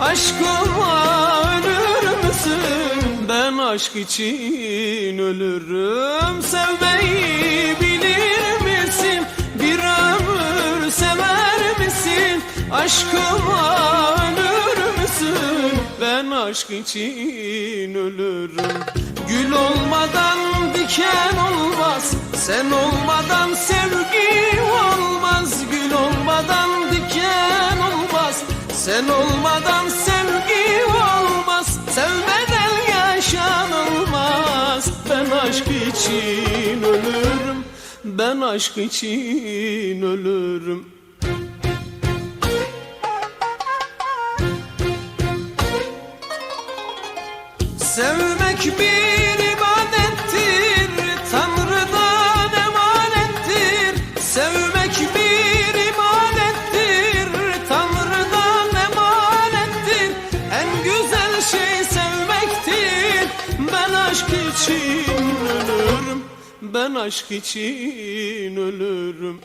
Aşkıma ölür müsün? Ben aşk için ölürüm Sevmeyi bilir misin? Bir ömür sever misin? Aşkıma ölür müsün? Ben aşk için ölürüm Gül olmadan diken olmaz Sen olmadan sevgi Sen olmadan sevgi olmaz Sevmeden yaşanılmaz. Ben aşk için ölürüm Ben aşk için ölürüm. Sevmek bir Güzel şey sevmektir. Ben aşk için ölürüm. Ben aşk için ölürüm